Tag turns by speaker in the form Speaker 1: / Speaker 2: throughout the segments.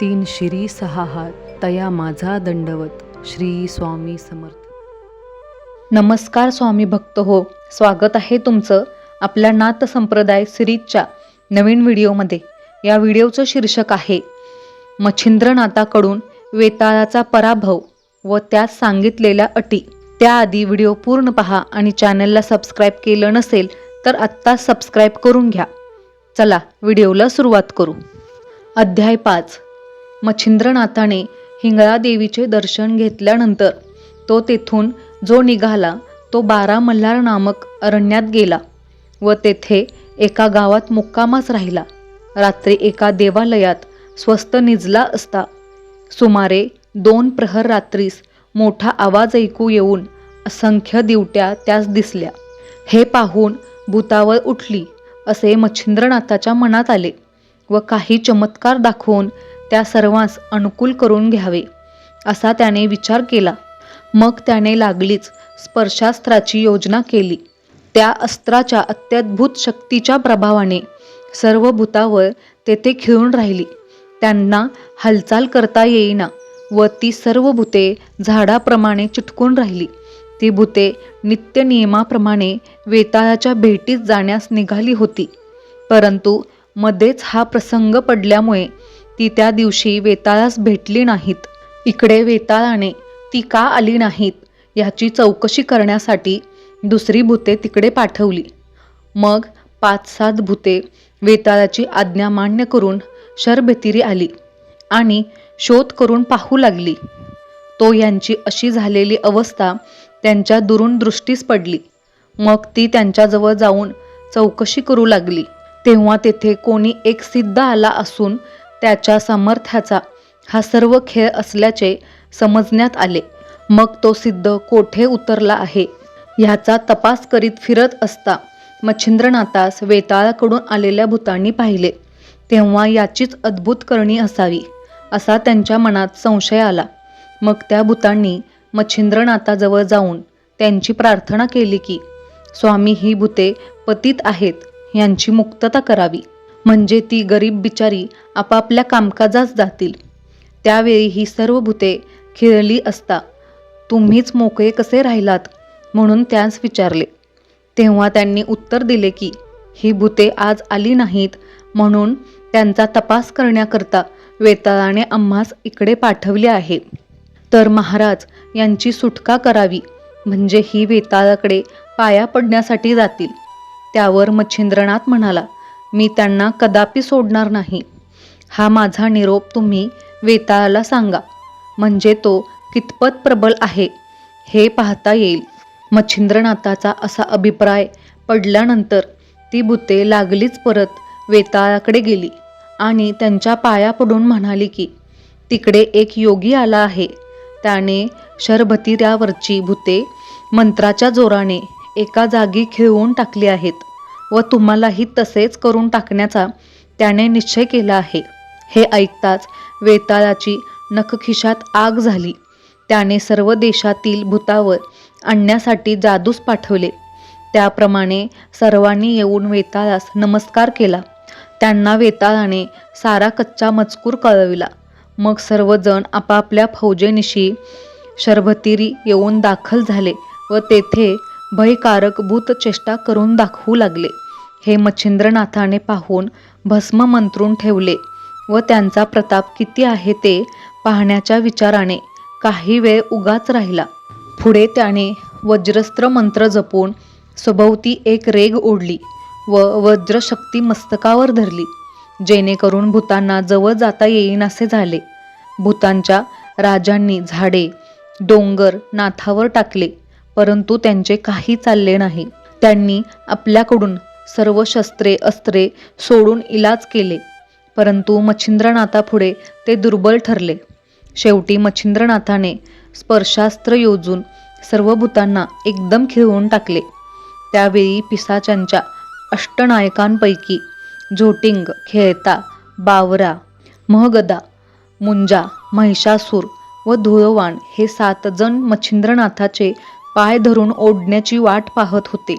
Speaker 1: तीन शिरी सहा हात तया माझा दंडवत श्री स्वामी समर्थ.
Speaker 2: नमस्कार स्वामी भक्त हो स्वागत आहे तुमचं आपल्या नाथ संप्रदाय सिरीजच्या नवीन व्हिडिओमध्ये. या व्हिडिओचं शीर्षक आहे मच्छिंद्रनाथाकडून वेताळाचा पराभव व त्यात सांगितलेल्या अटी. त्याआधी व्हिडिओ पूर्ण पहा आणि चॅनलला सबस्क्राईब केलं नसेल तर आत्ताच सबस्क्राईब करून घ्या. चला व्हिडिओला सुरुवात करू. अध्याय पाच. मच्छिंद्रनाथाने हिंगळा देवीचे दर्शन घेतल्यानंतर तो तेथून जो निघाला तो बारा मल्हार नामक अरण्यात गेला व तेथे एका गावात मुक्कामाच राहिला. रात्री एका देवालयात स्वस्त निजला असता सुमारे दोन प्रहर रात्रीस मोठा आवाज ऐकू येऊन असंख्य दिवट्या त्यास दिसल्या. हे पाहून भूतावळ उठली असे मच्छिंद्रनाथाच्या मनात आले व काही चमत्कार दाखवून त्या सर्वांस अनुकूल करून घ्यावे असा त्याने विचार केला. मग त्याने लागलीच स्पर्शास्त्राची योजना केली. त्या अस्त्राच्या अत्याद्भुत शक्तीच्या प्रभावाने सर्व भूतावर तेथे खिळून राहिली. त्यांना हालचाल करता येईना व ती सर्व भूते झाडाप्रमाणे चिटकून राहिली. ती भूते नित्य नियमाप्रमाणे वेताळाच्या भेटीत जाण्यास निघाली होती. परंतु मध्येच हा प्रसंग पडल्यामुळे ती त्या दिवशी वेताळास भेटली नाहीत. इकडे वेताळाने ती का आली नाहीत याची चौकशी करण्यासाठी दुसरी भूते तिकडे पाठवली. मग पाच सात भूते वेताळाची आज्ञा मान्य करून शरबेतिरी आली आणि शोध करून पाहू लागली. तो यांची अशी झालेली अवस्था त्यांच्या दुरून दृष्टीस पडली. मग ती त्यांच्याजवळ जाऊन चौकशी करू लागली. तेव्हा तेथे कोणी एक सिद्ध आला असून त्याच्या सामर्थ्याचा हा सर्व खेळ असल्याचे समजण्यात आले. मग तो सिद्ध कोठे उतरला आहे? ह्याचा तपास करीत फिरत असता मच्छिंद्रनाथास वेताळाकडून आलेल्या भूतांनी पाहिले. तेव्हा याचीच अद्भुत करणी असावी असा त्यांच्या मनात संशय आला. मग त्या भूतांनी मच्छिंद्रनाथाजवळ जाऊन त्यांची प्रार्थना केली की स्वामी ही भूते पतित आहेत यांची मुक्तता करावी. म्हणजे ती गरीब बिचारी आपापल्या कामकाजास जातील. त्यावेळी ही सर्व भूते खिळली असता तुम्हीच मोकळे कसे राहिलात? म्हणून त्यास विचारले. तेव्हा त्यांनी उत्तर दिले की ही भूते आज आली नाहीत म्हणून त्यांचा तपास करण्याकरता वेताळाने आम्हास इकडे पाठवले आहे. तर महाराज यांची सुटका करावी म्हणजे ही वेताळाकडे पाया पडण्यासाठी जातील. त्यावर मच्छिंद्रनाथ म्हणाला मी त्यांना कदापि सोडणार नाही. हा माझा निरोप तुम्ही वेताळाला सांगा. म्हणजे तो कितपत प्रबल आहे हे पाहता येईल. मच्छिंद्रनाथाचा असा अभिप्राय पडल्यानंतर ती भूते लागलीच परत वेताळाकडे गेली आणि त्यांच्या पाया पडून म्हणाली की तिकडे एक योगी आला आहे. त्याने शरभतीऱ्यावरची भूते मंत्राच्या जोराने एका जागी खिळवून टाकली आहेत. व तुम्हालाही तसेच करून टाकण्याचा त्याने निश्चय केला आहे. हे ऐकताच वेताळाची नखखिशात आग झाली. त्याने सर्व देशातील भूतावर आणण्यासाठी जादूस पाठवले. त्याप्रमाणे सर्वांनी येऊन वेताळास नमस्कार केला. त्यांना वेताळाने सारा कच्चा मजकूर कळविला. मग सर्वजण आपापल्या फौजेनिशी शरभतीरी येऊन दाखल झाले व तेथे भयकारक भूतचेष्टा करून दाखवू लागले. हे मच्छिंद्रनाथाने पाहून भस्म मंत्रून ठेवले व त्यांचा प्रताप किती आहे ते पाहण्याच्या विचाराने काही वेळ उगाच राहिला. पुढे त्याने वज्रस्त्र मंत्र जपून सभोवती एक रेग ओढली व वज्रशक्ती मस्तकावर धरली जेणेकरून भूतांना जवळ जाता येईनासे झाले. भूतांच्या राजांनी झाडे डोंगर नाथावर टाकले परंतु त्यांचे काही चालले नाही. त्यांनी आपल्याकडून सर्व शस्त्रे अस्त्रे सोडून इलाज केले. परंतु मच्छिंद्रनाथापुढे ते दुर्बल ठरले. शेवटी मच्छिंद्रनाथाने स्पर्शास्त्र योजून सर्व भूतांना एकदम खिळवून टाकले. त्यावेळी पिसाच्यांच्या अष्टनायकांपैकी झोटिंग खेळता बावरा महगदा मुंजा महिषासूर व धुळवाण हे सात जण मच्छिंद्रनाथाचे पाय धरून ओढण्याची वाट पाहत होते.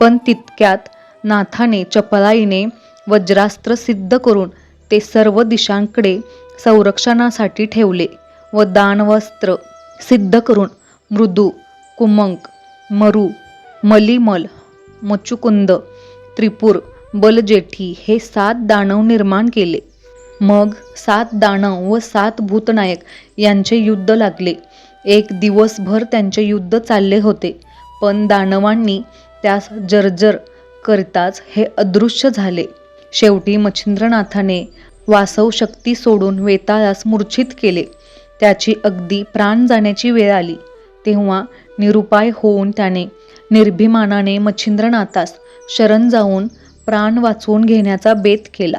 Speaker 2: पण तितक्यात नाथाने चपळाईने वज्रास्त्र सिद्ध करून ते सर्व दिशांकडे संरक्षणासाठी ठेवले व दानवस्त्र सिद्ध करून मृदू कुमंक मरू मलिमल मचुकुंद त्रिपूर बलजेठी हे सात दानव निर्माण केले. मग सात दानव व सात भूतनायक यांचे युद्ध लागले. एक दिवसभर त्यांचे युद्ध चालले होते पण दानवांनी त्यास जर्जर करताच हे अदृश्य झाले. शेवटी मच्छिंद्रनाथाने वासव शक्ती सोडून वेताळास मूर्छित केले. त्याची अगदी प्राण जाण्याची वेळ आली. तेव्हा निरुपाय होऊन त्याने निर्भिमानाने मच्छिंद्रनाथास शरण जाऊन प्राण वाचवून घेण्याचा बेत केला.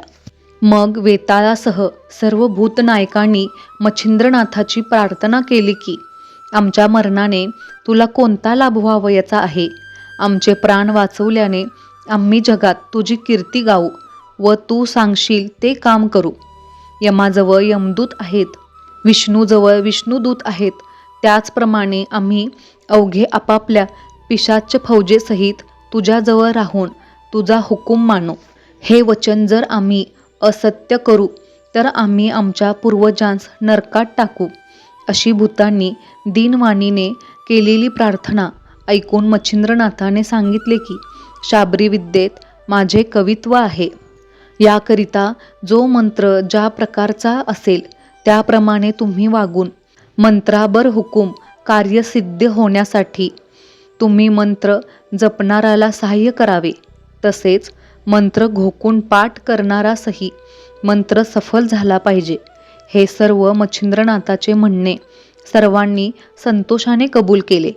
Speaker 2: मग वेताळासह सर्व भूतनायकांनी मच्छिंद्रनाथाची प्रार्थना केली की आमच्या मरणाने तुला कोणता लाभ व्हावयाचा आहे? आमचे प्राण वाचवल्याने आम्ही जगात तुझी कीर्ती गाऊ व तू सांगशील ते काम करू. यमाजवळ यमदूत आहेत विष्णूजवळ विष्णूदूत आहेत त्याचप्रमाणे आम्ही अवघे आपापल्या पिशाच फौजेसहित तुझ्याजवळ राहून तुझा हुकूम मानू. हे वचन जर आम्ही असत्य करू तर आम्ही आमच्या पूर्वजांस नरकात टाकू अशी भूतांनी दिनवाणीने केलेली प्रार्थना ऐकून मच्छिंद्रनाथाने सांगितले की शाबरी विद्येत माझे कवित्व आहे. याकरिता जो मंत्र ज्या प्रकारचा असेल त्याप्रमाणे तुम्ही वागून मंत्राबर हुकूम कार्यसिद्ध होण्यासाठी तुम्ही मंत्र जपणाराला सहाय्य करावे. तसेच मंत्र घोकून पाठ करणारासही मंत्र सफल झाला पाहिजे हे सर्व मच्छिंद्रनाथाचे म्हणणे सर्वांनी संतोषाने कबूल केले.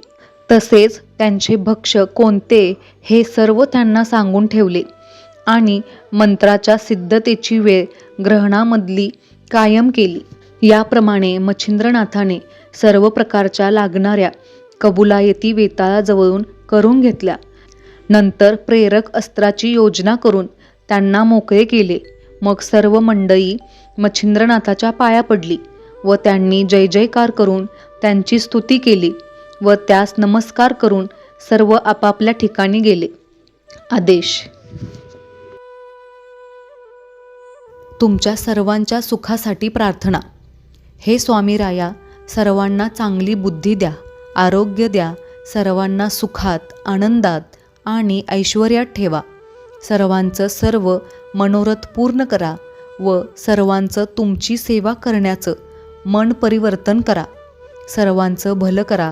Speaker 2: तसेच त्यांचे भक्ष कोणते हे सर्व त्यांना सांगून ठेवले. आणि मंत्राच्या सिद्धतेची वेळ ग्रहणामधली कायम केली. याप्रमाणे मच्छिंद्रनाथाने सर्व प्रकारच्या लागणाऱ्या कबुलायती वेताळाजवळून करून घेतल्या. नंतर प्रेरक अस्त्राची योजना करून त्यांना मोकळे केले. मग सर्व मंडळी मच्छिंद्रनाथाच्या पाया पडली व त्यांनी जय जयकार करून त्यांची स्तुती केली. व त्यास नमस्कार करून सर्व आपापल्या ठिकाणी गेले. आदेश. तुमच्या सर्वांच्या सुखासाठी प्रार्थना. हे स्वामी राया सर्वांना चांगली बुद्धी द्या आरोग्य द्या सर्वांना सुखात आनंदात आणि ऐश्वर्यात ठेवा. सर्वांचं सर्व मनोरथ पूर्ण करा व सर्वांचं तुमची सेवा करण्याचं मन परिवर्तन करा. सर्वांचं भलं करा